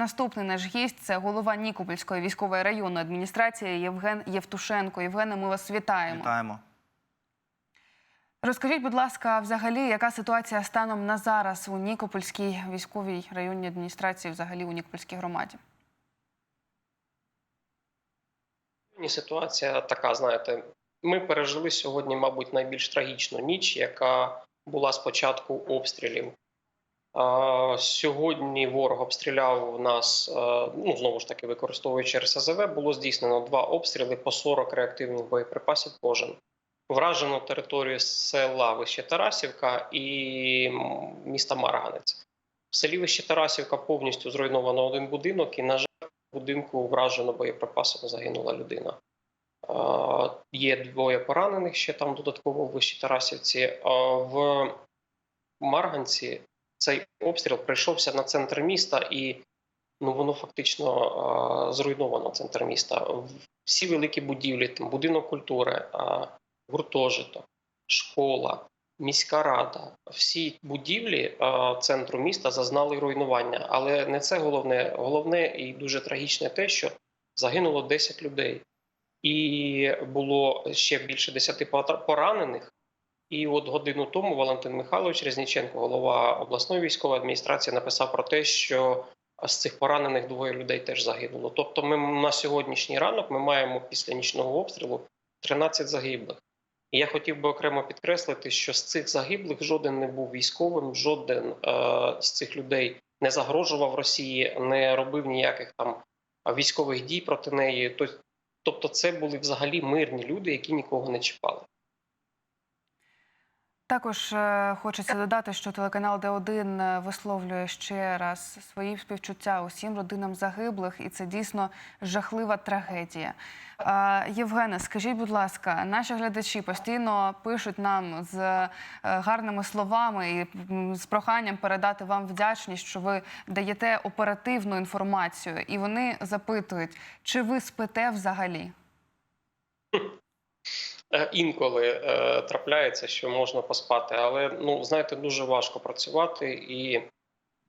наступний наш гість це голова Нікопольської військової районної адміністрації Євген Євтушенко. Євгене, ми вас вітаємо. Вітаємо. Розкажіть, будь ласка, взагалі, яка ситуація станом на зараз у Нікопольській військовій районній адміністрації, взагалі у Нікопольській громаді? Ситуація така, знаєте, ми пережили сьогодні, мабуть, найбільш трагічну ніч, яка була з початку обстрілів. Сьогодні ворог обстріляв нас, е, ну знову ж таки, використовуючи РСЗВ, було здійснено два обстріли по 40 реактивних боєприпасів кожен. Вражено територію села Вище Тарасівка і міста Марганець. В селі Вище Тарасівка повністю зруйновано один будинок, і, на жаль, в будинку вражено боєприпасами загинула людина. Е, Є двоє поранених ще там додатково в Вищій Тарасівці. Е, В Марганці цей обстріл прийшовся на центр міста, і ну воно фактично е, зруйновано центр міста. Всі великі будівлі, там будинок культури, е, гуртожиток, школа, міська рада, всі будівлі е, центру міста зазнали руйнування. Але не це головне. Головне і дуже трагічне те, що загинуло 10 людей, і було ще більше 10 поранених. І от годину тому Валентин Михайлович Резніченко, голова обласної військової адміністрації, написав про те, що з цих поранених двоє людей теж загинуло. Тобто, ми на сьогоднішній ранок ми маємо після нічного обстрілу 13 загиблих. І я хотів би окремо підкреслити, що з цих загиблих жоден не був військовим, жоден е, з цих людей не загрожував Росії, не робив ніяких там військових дій проти неї. Тобто, це були взагалі мирні люди, які нікого не чіпали. Також е, хочеться додати, що телеканал Д1 е, висловлює ще раз свої співчуття усім родинам загиблих, і це дійсно жахлива трагедія. Е, Євгене, скажіть, будь ласка, наші глядачі постійно пишуть нам з гарними словами і з проханням передати вам вдячність, що ви даєте оперативну інформацію, і вони запитують, чи ви спите взагалі? Е, Інколи е, трапляється, що можна поспати, але ну знаєте, дуже важко працювати, і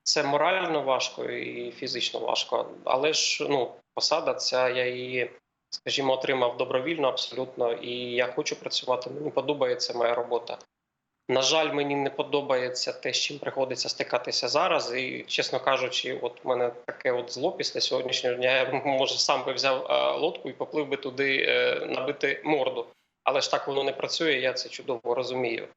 це морально важко і фізично важко. Але ж ну посада ця я її, скажімо, отримав добровільно абсолютно, і я хочу працювати. Мені подобається моя робота. На жаль, мені не подобається те, з чим приходиться стикатися зараз. І, чесно кажучи, от мене таке от зло після сьогоднішнього дня. Я може сам би взяв е, лодку і поплив би туди набити морду. Але ж так воно не працює, я це чудово розумію.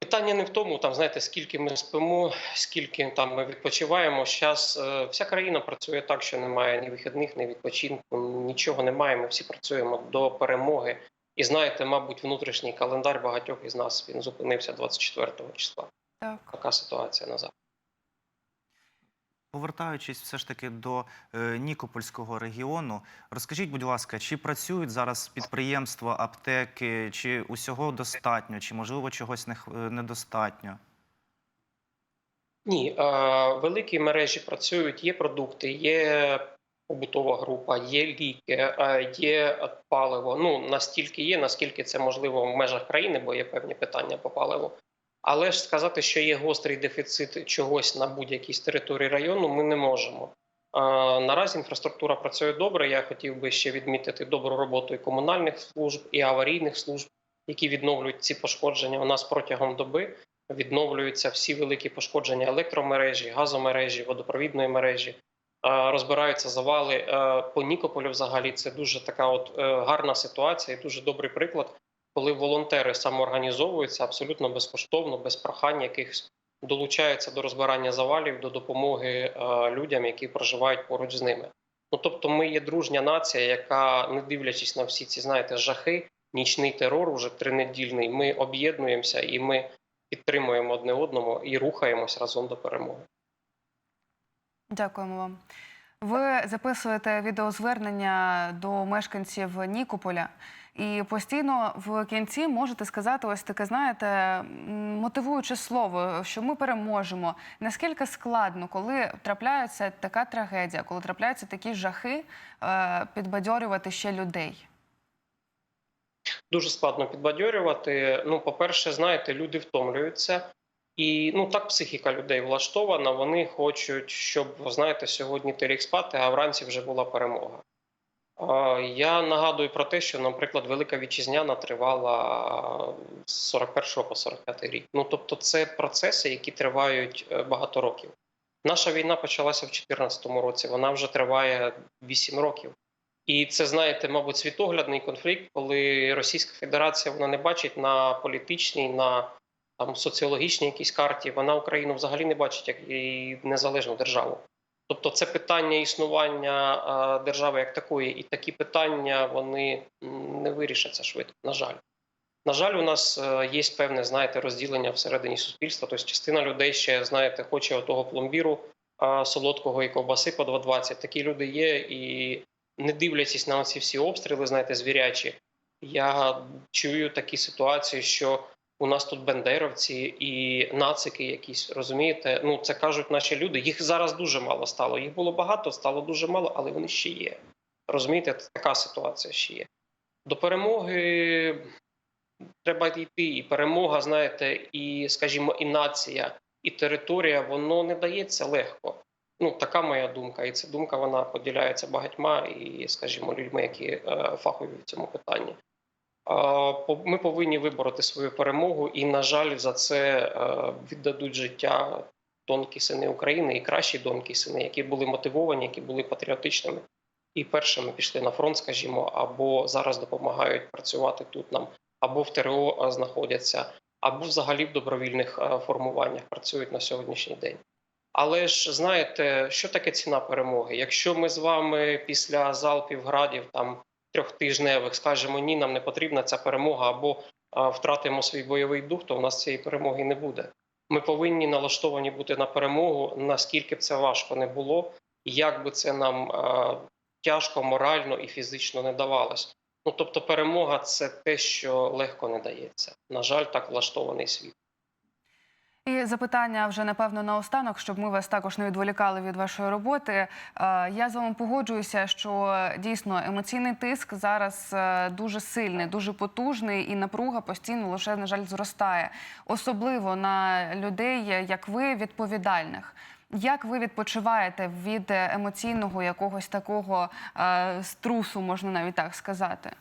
Питання не в тому, там знаєте, скільки ми спимо, скільки там ми відпочиваємо. Зараз е, вся країна працює так, що немає ні вихідних, ні відпочинку, нічого немає. Ми всі працюємо до перемоги. І знаєте, мабуть, внутрішній календар багатьох із нас він зупинився 24 числа. Так. Така ситуація на зараз. Повертаючись все ж таки до е, Нікопольського регіону, розкажіть, будь ласка, чи працюють зараз підприємства, аптеки, чи усього достатньо, чи можливо чогось не, недостатньо? Ні, е, великі мережі працюють, є продукти, є побутова група, є ліки, е, є паливо. Ну настільки є, наскільки це можливо в межах країни, бо є певні питання по паливу. Але ж сказати, що є гострий дефіцит чогось на будь-якій території району, ми не можемо. Наразі інфраструктура працює добре. Я хотів би ще відмітити добру роботу і комунальних служб, і аварійних служб, які відновлюють ці пошкодження. У нас протягом доби відновлюються всі великі пошкодження електромережі, газомережі, водопровідної мережі. Розбираються завали по Нікополю. Взагалі це дуже така от е, гарна ситуація і дуже добрий приклад, коли волонтери самоорганізовуються абсолютно безкоштовно, без прохань якихось долучаються до розбирання завалів, до допомоги е, людям, які проживають поруч з ними. Ну тобто, ми є дружня нація, яка, не дивлячись на всі ці, знаєте, жахи, нічний терор уже тринедільний. Ми об'єднуємося і ми підтримуємо одне одному і рухаємось разом до перемоги. Дякуємо вам. Ви записуєте відеозвернення до мешканців Нікополя, і постійно в кінці можете сказати ось таке, знаєте, мотивуюче слово, що ми переможемо. Наскільки складно, коли трапляється така трагедія, коли трапляються такі жахи, е, підбадьорювати ще людей? Дуже складно підбадьорювати. Ну, по-перше, знаєте, люди втомлюються. І ну так психіка людей влаштована. Вони хочуть, щоб знаєте, сьогодні ти ліг спати, а вранці вже була перемога. Я нагадую про те, що, наприклад, Велика Вітчизняна тривала з 41 по 45 рік. Ну тобто, це процеси, які тривають е, багато років. Наша війна почалася в 2014 році. Вона вже триває 8 років. І це, знаєте, мабуть, світоглядний конфлікт, коли Російська Федерація вона не бачить на політичній, на там соціологічній якійсь карті. Вона Україну взагалі не бачить як і незалежну державу. Тобто, це питання існування е, держави як такої, і такі питання вони не вирішаться швидко. На жаль, на жаль, у нас е, є певне, знаєте, розділення всередині суспільства. Тобто, частина людей ще знаєте, хоче отого пломбіру солодкого і ковбаси по 2,20. Такі люди є, і не дивлячись на ці всі обстріли, знаєте, звірячі. Я чую такі ситуації, що у нас тут бендеровці і нацики якісь, розумієте? Ну, це кажуть наші люди. Їх зараз дуже мало стало. Їх було багато, стало дуже мало, але вони ще є. Розумієте, така ситуація ще є. До перемоги треба йти. І перемога, знаєте, і, скажімо, і нація, і територія, воно не дається легко. Ну, така моя думка, і ця думка вона поділяється багатьма і, скажімо, людьми, які е, фахові в цьому питанні. Ми повинні вибороти свою перемогу, і, на жаль, за це е, віддадуть життя доньки сини України і кращі доньки сини, які були мотивовані, які були патріотичними і першими пішли на фронт, скажімо, або зараз допомагають працювати тут нам, або в ТРО е, знаходяться, або взагалі в добровільних е, формуваннях працюють на сьогоднішній день. Але ж знаєте, що таке ціна перемоги? Якщо ми з вами після залпів градів там трьохтижневих скажемо ні, нам не потрібна ця перемога, або втратимо свій бойовий дух, то в нас цієї перемоги не буде. Ми повинні налаштовані бути на перемогу, наскільки б це важко не було, як би це нам тяжко морально і фізично не давалось. Ну тобто, перемога це те, що легко не дається. На жаль, так влаштований світ. Запитання вже напевно наостанок, щоб ми вас також не відволікали від вашої роботи. Е, Я з вами погоджуюся, що дійсно емоційний тиск зараз е, дуже сильний, дуже потужний, і напруга постійно лише на жаль зростає, особливо на людей, як ви, відповідальних. Як ви відпочиваєте від емоційного якогось такого е, струсу, можна навіть так сказати?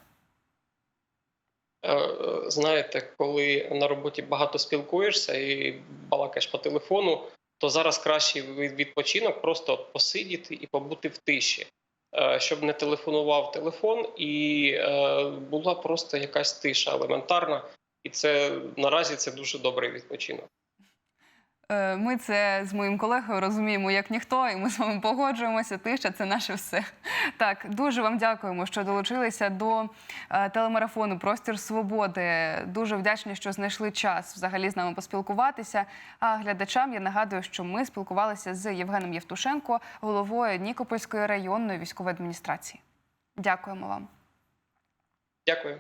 Е, знаєте, коли на роботі багато спілкуєшся і балакаєш по телефону, то зараз кращий відпочинок просто посидіти і побути в тиші, Е, щоб не телефонував телефон, і е, була просто якась тиша елементарна. І це наразі це дуже добрий відпочинок. Е, Ми це з моїм колегою розуміємо як ніхто, і ми з вами погоджуємося. Тиша це наше все. Так, дуже вам дякуємо, що долучилися до е, телемарафону Простір свободи. Дуже вдячні, що знайшли час взагалі з нами поспілкуватися. А глядачам я нагадую, що ми спілкувалися з Євгеном Євтушенко, головою Нікопольської районної військової адміністрації. Дякуємо вам. Дякую.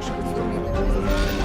Перший